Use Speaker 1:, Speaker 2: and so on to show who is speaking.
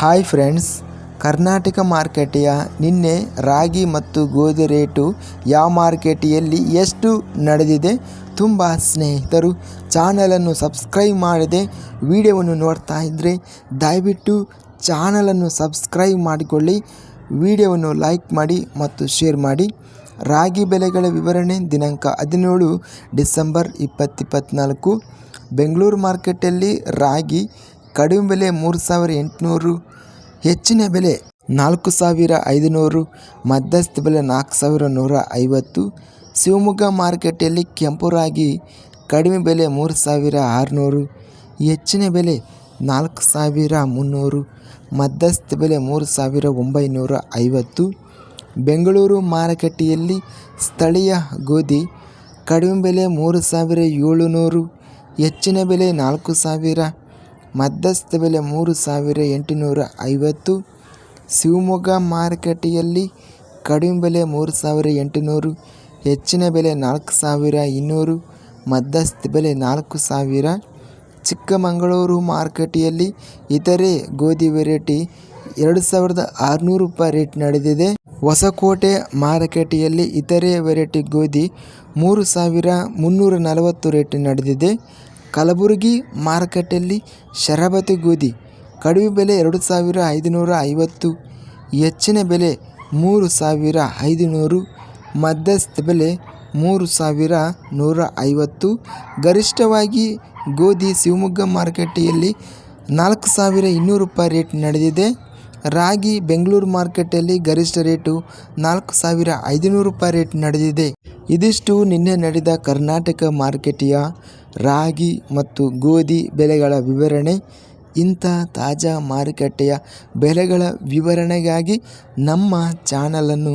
Speaker 1: Hi friends Karnataka ಮಾರ್ಕೆಟೆಯ ನಿನ್ನೆ ರಾಗಿ ಮತ್ತು ಗೋಧಿ ರೇಟು ಯಾವ ಮಾರ್ಕೆಟಿಯಲ್ಲಿ ಎಷ್ಟು ನಡೆದಿದೆ ತುಂಬ ಸ್ನೇಹಿತರು ಚಾನಲನ್ನು ಸಬ್ಸ್ಕ್ರೈಬ್ ಮಾಡದೆ ವಿಡಿಯೋವನ್ನು ನೋಡ್ತಾ ಇದ್ದರೆ ದಯವಿಟ್ಟು ಚಾನಲನ್ನು ಸಬ್ಸ್ಕ್ರೈಬ್ ಮಾಡಿಕೊಳ್ಳಿ, ವಿಡಿಯೋವನ್ನು ಲೈಕ್ ಮಾಡಿ ಮತ್ತು ಶೇರ್ ಮಾಡಿ. ರಾಗಿ ಬೆಲೆಗಳ ವಿವರಣೆ ದಿನಾಂಕ ಹದಿನೇಳು ಡಿಸೆಂಬರ್ ಇಪ್ಪತ್ತಿಪ್ಪತ್ತ್ನಾಲ್ಕು ಬೆಂಗಳೂರು ಮಾರ್ಕೆಟಲ್ಲಿ ರಾಗಿ ಕಡಿಮೆ ಬೆಲೆ ಮೂರು ಸಾವಿರ ಎಂಟುನೂರು ಹೆಚ್ಚಿನ ಬೆಲೆ ನಾಲ್ಕು ಸಾವಿರ ಐದುನೂರು, ಮಧ್ಯಸ್ಥ ಬೆಲೆ ನಾಲ್ಕು ಸಾವಿರ ನೂರ ಐವತ್ತು. ಶಿವಮೊಗ್ಗ ಮಾರುಕಟ್ಟೆಯಲ್ಲಿ ಕೆಂಪು ರಾಗಿ ಕಡಿಮೆ ಬೆಲೆ ಮೂರು ಸಾವಿರ ಆರುನೂರು, ಹೆಚ್ಚಿನ ಬೆಲೆ ನಾಲ್ಕು ಸಾವಿರ ಮುನ್ನೂರು, ಮಧ್ಯಸ್ಥ ಬೆಲೆ ಮೂರು ಸಾವಿರ ಒಂಬೈನೂರ ಐವತ್ತು. ಬೆಂಗಳೂರು ಮಾರುಕಟ್ಟೆಯಲ್ಲಿ ಸ್ಥಳೀಯ ಗೋಧಿ ಕಡಿಮೆ ಬೆಲೆ ಮೂರು ಸಾವಿರ ಏಳುನೂರು, ಹೆಚ್ಚಿನ ಬೆಲೆ ನಾಲ್ಕು ಸಾವಿರ ಮಧ್ಯಸ್ಥ ಬೆಲೆ ಮೂರು ಸಾವಿರ ಎಂಟುನೂರ ಐವತ್ತು. ಶಿವಮೊಗ್ಗ ಮಾರುಕಟ್ಟೆಯಲ್ಲಿ ಕಡಿಮೆ ಬೆಲೆ ಮೂರು ಸಾವಿರ ಎಂಟುನೂರು, ಹೆಚ್ಚಿನ ಬೆಲೆ ನಾಲ್ಕು ಸಾವಿರ ಇನ್ನೂರು, ಮಧ್ಯಸ್ಥ ಬೆಲೆ ನಾಲ್ಕು ಸಾವಿರ. ಚಿಕ್ಕಮಗಳೂರು ಮಾರುಕಟ್ಟೆಯಲ್ಲಿ ಇತರೆ ಗೋಧಿ ವೆರೈಟಿ ಎರಡು ಸಾವಿರದ ಆರುನೂರು ರೂಪಾಯಿ ರೇಟ್ ನಡೆದಿದೆ. ಹೊಸಕೋಟೆ ಮಾರುಕಟ್ಟೆಯಲ್ಲಿ ಇತರೆ ವೆರೈಟಿ ಗೋಧಿ ಮೂರು ಸಾವಿರ ಮುನ್ನೂರ ನಲವತ್ತು ರೇಟ್ ನಡೆದಿದೆ. ಕಲಬುರಗಿ ಮಾರುಕಟ್ಟೆಯಲ್ಲಿ ಶರಬತಿ ಗೋಧಿ ಕಡಿಮೆ ಬೆಲೆ ಎರಡು ಸಾವಿರ ಐದುನೂರ ಐವತ್ತು ಹೆಚ್ಚಿನ ಬೆಲೆ ಮೂರು ಸಾವಿರ ಐದುನೂರು, ಮಧ್ಯಸ್ಥ ಬೆಲೆ ಮೂರು ಸಾವಿರ ನೂರ ಐವತ್ತು ಗರಿಷ್ಠವಾಗಿ ಗೋಧಿ ಶಿವಮೊಗ್ಗ ಮಾರುಕಟ್ಟೆಯಲ್ಲಿ ನಾಲ್ಕು ಸಾವಿರ ಇನ್ನೂರು ರೂಪಾಯಿ ರೇಟ್ ನಡೆದಿದೆ. ರಾಗಿ ಬೆಂಗಳೂರು ಮಾರುಕಟ್ಟೆಯಲ್ಲಿ ಗರಿಷ್ಠ ರೇಟು ನಾಲ್ಕು ಸಾವಿರ ಐದುನೂರು ರೂಪಾಯಿ ರೇಟ್ ನಡೆದಿದೆ. ಇದಿಷ್ಟು ನಿನ್ನೆ ನಡೆದ ಕರ್ನಾಟಕ ಮಾರುಕಟ್ಟೆಯ ರಾಗಿ ಮತ್ತು ಗೋಧಿ ಬೆಲೆಗಳ ವಿವರಣೆ ಇಂಥ ತಾಜಾ ಮಾರುಕಟ್ಟೆಯ ಬೆಲೆಗಳ ವಿವರಣೆಗಾಗಿ ನಮ್ಮ ಚಾನಲನ್ನು